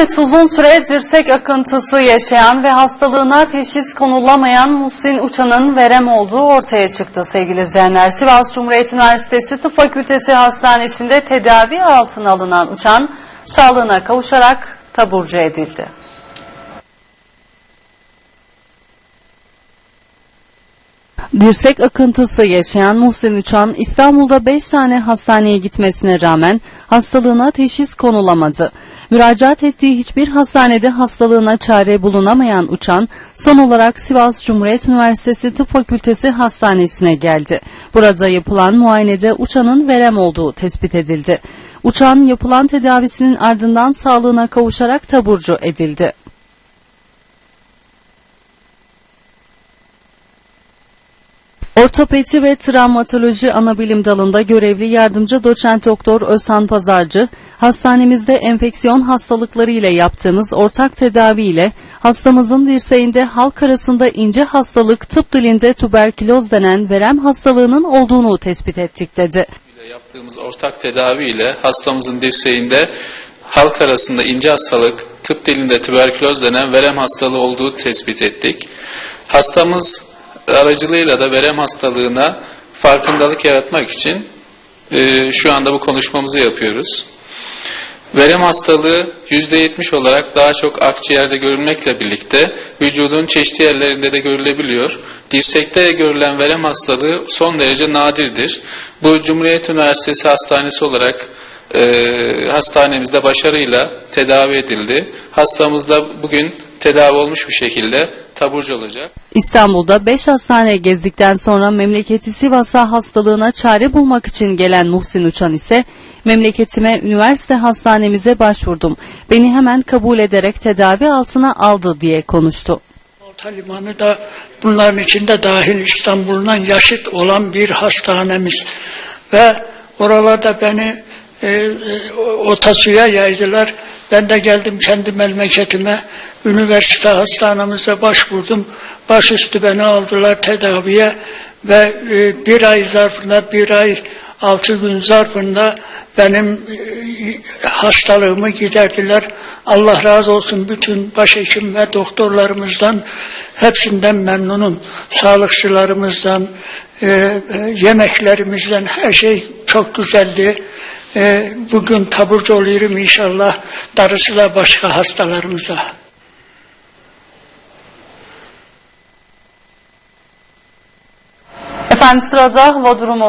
Evet uzun süre dirsek akıntısı yaşayan ve hastalığına teşhis konulamayan Muhsin Uçan'ın verem olduğu ortaya çıktı sevgili izleyenler. Sivas Cumhuriyet Üniversitesi Tıp Fakültesi Hastanesi'nde tedavi altına alınan Uçan sağlığına kavuşarak taburcu edildi. Dirsek akıntısı yaşayan Muhsin Uçan İstanbul'da 5 tane hastaneye gitmesine rağmen hastalığına teşhis konulamadı. Müracaat ettiği hiçbir hastanede hastalığına çare bulunamayan Uçan son olarak Sivas Cumhuriyet Üniversitesi Tıp Fakültesi Hastanesi'ne geldi. Burada yapılan muayenede Uçan'ın verem olduğu tespit edildi. Uçan yapılan tedavisinin ardından sağlığına kavuşarak taburcu edildi. Ortopedi ve travmatoloji anabilim dalında görevli yardımcı doçent doktor Özhan Pazarcı, hastanemizde enfeksiyon hastalıkları ile yaptığımız ortak tedavi ile hastamızın dirseğinde halk arasında ince hastalık tıp dilinde tüberküloz denen verem hastalığının olduğunu tespit ettik dedi. yaptığımız ortak tedavi ile hastamızın dirseğinde halk arasında ince hastalık, tıp dilinde tüberküloz denen verem hastalığı olduğu tespit ettik. Hastamız aracılığıyla da verem hastalığına farkındalık yaratmak için e, şu anda bu konuşmamızı yapıyoruz. Verem hastalığı %70 olarak daha çok akciğerde görülmekle birlikte vücudun çeşitli yerlerinde de görülebiliyor. Dirsekte görülen verem hastalığı son derece nadirdir. Bu Cumhuriyet Üniversitesi Hastanesi olarak e, hastanemizde başarıyla tedavi edildi. Hastamız da bugün tedavi olmuş bir şekilde taburcu olacak. İstanbul'da 5 hastane gezdikten sonra memleketi Sivas'a hastalığına çare bulmak için gelen Muhsin Uçan ise memleketime üniversite hastanemize başvurdum. Beni hemen kabul ederek tedavi altına aldı diye konuştu. Malta Limanı da bunların içinde dahil İstanbul'dan yaşıt olan bir hastanemiz. Ve oralarda beni e, e, otasuya yaydılar. Ben de geldim kendi memleketime, üniversite hastanemize başvurdum. Başüstü beni aldılar tedaviye ve e, bir ay zarfında, bir ay altı gün zarfında benim e, hastalığımı giderdiler. Allah razı olsun bütün başhekim ve doktorlarımızdan hepsinden memnunum. Sağlıkçılarımızdan, e, e, yemeklerimizden her şey çok güzeldi. E, bugün taburcu oluyorum inşallah. Darısı da başka hastalarımıza. Efendim sırada durumu